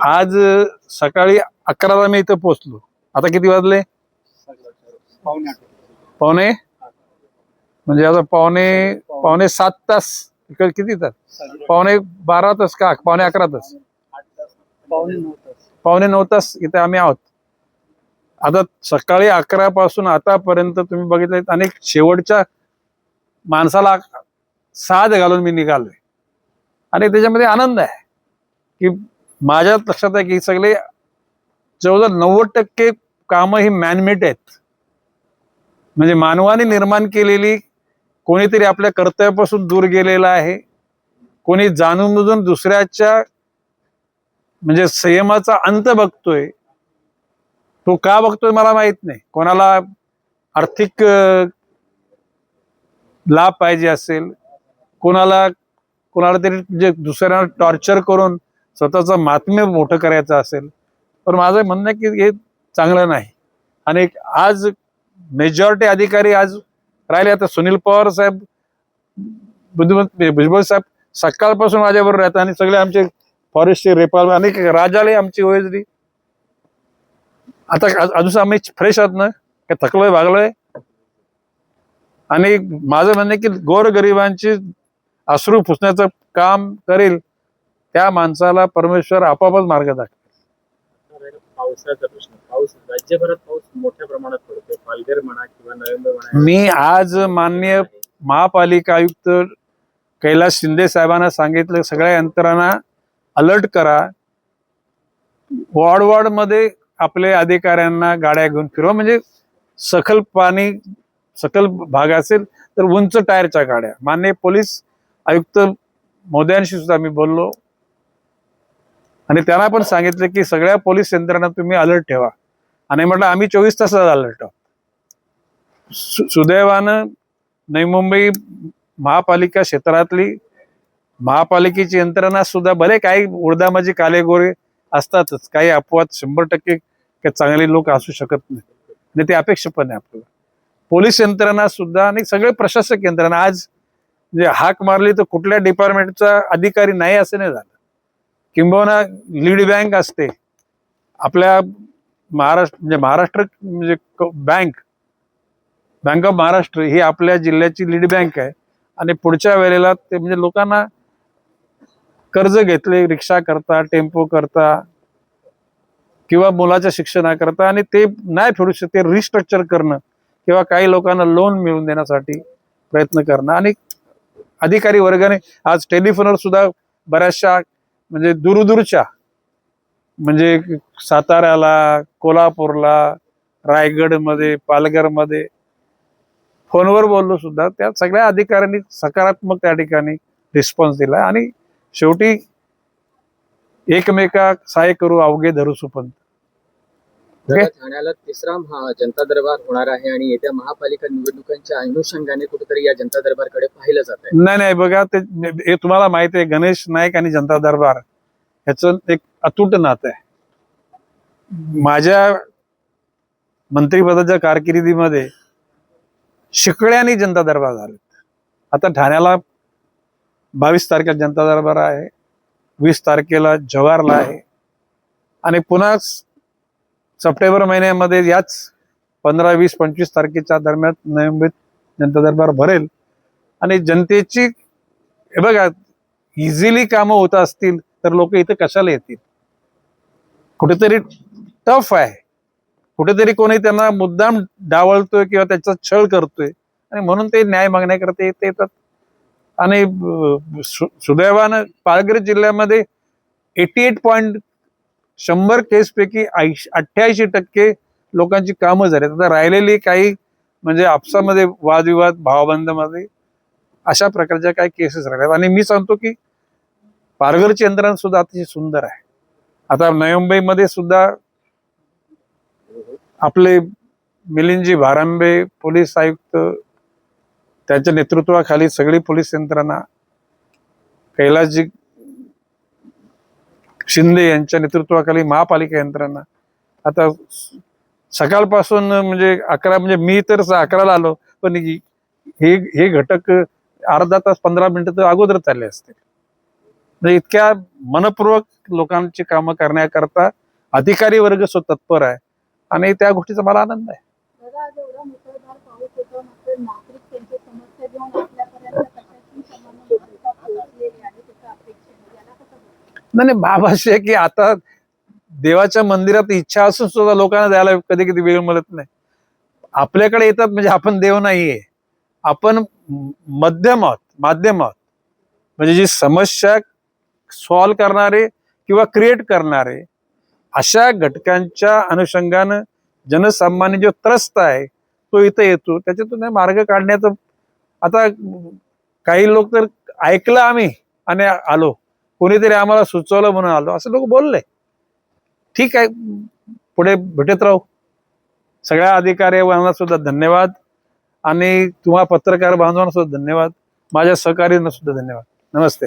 आज अ, सकाळी अकराला मी इथं पोहोचलो. आता किती वाजले? पाहुणे पावणे? म्हणजे आता पावणे पावणे सात तास. इकडे किती तास? पावणे बारा तास का? पावणे अकरा तास. पावणे नऊ तास. इथे आम्ही आहोत. आता सकाळी अकरा पासून आतापर्यंत तुम्ही बघितले अनेक शेवटच्या माणसाला साध घालून मी निघालोय. आणि त्याच्यामध्ये आनंद आहे की माझ्या लक्षात आहे की सगळे जवळजवळ नव्वद टक्के कामं ही मॅनमेड आहेत. म्हणजे मानवाने निर्माण केलेली कोणीतरी आपल्या कर्तव्यापासून दूर गेलेला आहे. कोणी जाणून बुजून दुसऱ्याच्या म्हणजे संयमाचा अंत बघतोय. तो का बघतोय मला माहीत नाही. कोणाला आर्थिक लाभ पाहिजे असेल कोणाला कोणाला तरी जे दुसऱ्यांना टॉर्चर करून स्वतःचं महात्म्य मोठं करायचं असेल पण माझं म्हणणं की हे चांगलं नाही. आणि आज मेजॉरिटी अधिकारी आज राहिले. आता सुनील पवार साहेब बुद्धिमत भुजबळ साहेब सकाळपासून माझ्याबरोबर राहतात आणि सगळे आमचे फॉरेस्टचे रेपाल आणि राजाले आमची ओएसडी आता अजून आम्ही फ्रेश आहोत ना? काय थकलोय भागलोय? आणि माझं म्हणणं की गोरगरिबांची अश्रू पुसण्याचं काम करेल त्या माणसाला परमेश्वर आपापच मार्ग दाखवेल. पावसाचा प्रश्न. पाऊस राज्यभरात पाऊस मोठ्या प्रमाणात पडतोय. पालघर म्हणा किंवा नोव्हेंबर म्हणा मी आज मान्य महापालिका आयुक्त कैलास शिंदे साहेबांना सांगितलं सगळ्या यंत्रणा अलर्ट करा. वॉर्ड वॉर्डमध्ये आपले अधिकाऱ्यांना गाड्या घेऊन फिरवा. म्हणजे सखल पाणी सकल भाग असेल तर उंच टायरच्या गाड्या. मान्य पोलीस आयुक्त मोदयांशी सुद्धा मी बोललो. आणि त्यांना पण सांगितलं की सगळ्या पोलीस यंत्रणा तुम्ही अलर्ट ठेवा. आणि म्हटलं आम्ही चोवीस तासात अलर्ट आहोत सु- सुदैवानं नवी मुंबई महापालिका क्षेत्रातली महापालिकेची यंत्रणा सुद्धा भले काही उडदामाची कालेगोरे असतातच. काही अपवाद शंभर टक्के काही चांगले लोक असू शकत नाही आणि ते अपेक्षा पण आहे आपल्याला. पोलीस यंत्रणा सुद्धा आणि सगळे प्रशासक यंत्रणा आज म्हणजे हाक मारली तर कुठल्या डिपार्टमेंटचा अधिकारी नाही असं नाही झालं. किंबहुना लीड बँक असते. आपल्या महाराष्ट्र म्हणजे महाराष्ट्र म्हणजे बँक बँक ऑफ महाराष्ट्र ही आपल्या जिल्ह्याची लीड बँक आहे. आणि पुढच्या वेळेला ते म्हणजे लोकांना कर्ज घेतले रिक्षा करता टेम्पो करता किंवा मुलाच्या शिक्षणाकरता आणि ते नाही फेडू शकते रिस्ट्रक्चर करणं किंवा काही लोकांना लोन मिळवून देण्यासाठी प्रयत्न करणं. आणि अधिकारी वर्गाने आज टेलिफोनवर सुद्धा बऱ्याचशा म्हणजे दूरदूरच्या म्हणजे साताऱ्याला कोल्हापूरला रायगडमध्ये पालघरमध्ये फोनवर बोललो सुद्धा. त्या सगळ्या अधिकाऱ्यांनी सकारात्मक त्या ठिकाणी रिस्पॉन्स दिला आणि शेवटी एकमेका सहाय्य करू अवघे धरू सुपंत. ठाण्याला तिसरा महा- जनता दरबार होणार आहे आणि येत्या महापालिका निवडणुकांच्या अनुषंगाने कुठेतरी या जनता दरबारकडे पाहिलं जात आहे. नाही नाही बघा ते तुम्हाला माहिती आहे गणेश नाईक आणि जनता दरबार ह्याचं एक अतूट नातं आहे. माझ्या मंत्रिपदाच्या कारकिर्दीमध्ये शिकड्यानी जनता दरबार झाले आता ठाण्याला बावीस तारखेला जनता दरबार आहे वीस तारखेला जव्हारला आहे आणि पुन्हा सप्टेंबर महिन्यामध्ये याच पंधरा वीस पंचवीस तारखेच्या दरम्यान नियमित जनता दरबार भरेल. आणि जनतेची हे बघा इझिली कामं होत असतील तर लोक इथं कशाला येतील? कुठेतरी टफ आहे. कुठेतरी कोणी त्यांना मुद्दाम डावळतोय किंवा त्याचा छळ करतोय. आणि म्हणून ते न्याय मागण्याकरता इथे येतात. आणि सु- सुदैवानं पालघर जिल्ह्यामध्ये एटी एट पॉईंट शंभर केसपैकी अठ्ठ्याऐंशी टक्के लोकांची कामं झाली. आता राहिलेली काही म्हणजे आपसामध्ये वादविवाद भावबंधमध्ये अशा प्रकारच्या काही केसेस राहिल्यात आणि मी सांगतो की पारगरची यंत्रणा सुद्धा अतिशय सुंदर आहे. आता नवी मुंबईमध्ये सुद्धा आपले मिलिंदजी भारांबे पोलीस आयुक्त त्यांच्या नेतृत्वाखाली सगळी पोलीस यंत्रणा कैलासजी शिंदे यांच्या नेतृत्वाखाली महापालिका यंत्रणा. आता सकाळपासून म्हणजे अकरा म्हणजे मी तर अकराला आलो पण हे हे घटक अर्धा तास पंधरा मिनिटं तर अगोदर चालले असते. म्हणजे इतक्या मनपूर्वक लोकांची कामं करण्याकरता अधिकारी वर्ग सो तत्पर आहे. आणि त्या गोष्टीचा मला आनंद आहे दादा आज एवढा मुसळधार पाऊस होता मात्र नागरिक त्यांची समस्या घेऊन आपल्यापर्यंत कशाची समन्वयता पोहोचलेली आहे त्याचा अपेक्षा याला कसं बघता? नाही नाही, बाबाशी आहे की आता देवाच्या मंदिरात इच्छा असून सुद्धा लोकांना द्यायला कधी कधी वेळ मिळत नाही. आपल्याकडे येतात म्हणजे आपण देव नाहीये. आपण म- मध्यम आहोत माध्यम आहोत. म्हणजे जी समस्या सॉल्व करणारे किंवा क्रिएट करणारे अशा घटकांच्या अनुषंगानं जनसामान्य जो त्रस्त आहे तो इथं येतो. त्याच्यातून मार्ग काढण्याचं आता काही लोक तर ऐकलं आम्ही आणि आलो. कोणीतरी आम्हाला सुचवलं म्हणून आलो. असं लोक बोलले. ठीक आहे. पुढे भेटत राहू. सगळ्या अधिकाऱ्यांना सुद्धा धन्यवाद. आणि तुम्हा पत्रकार बांधवांना सुद्धा धन्यवाद. माझ्या सहकार्यांना सुद्धा धन्यवाद. नमस्ते.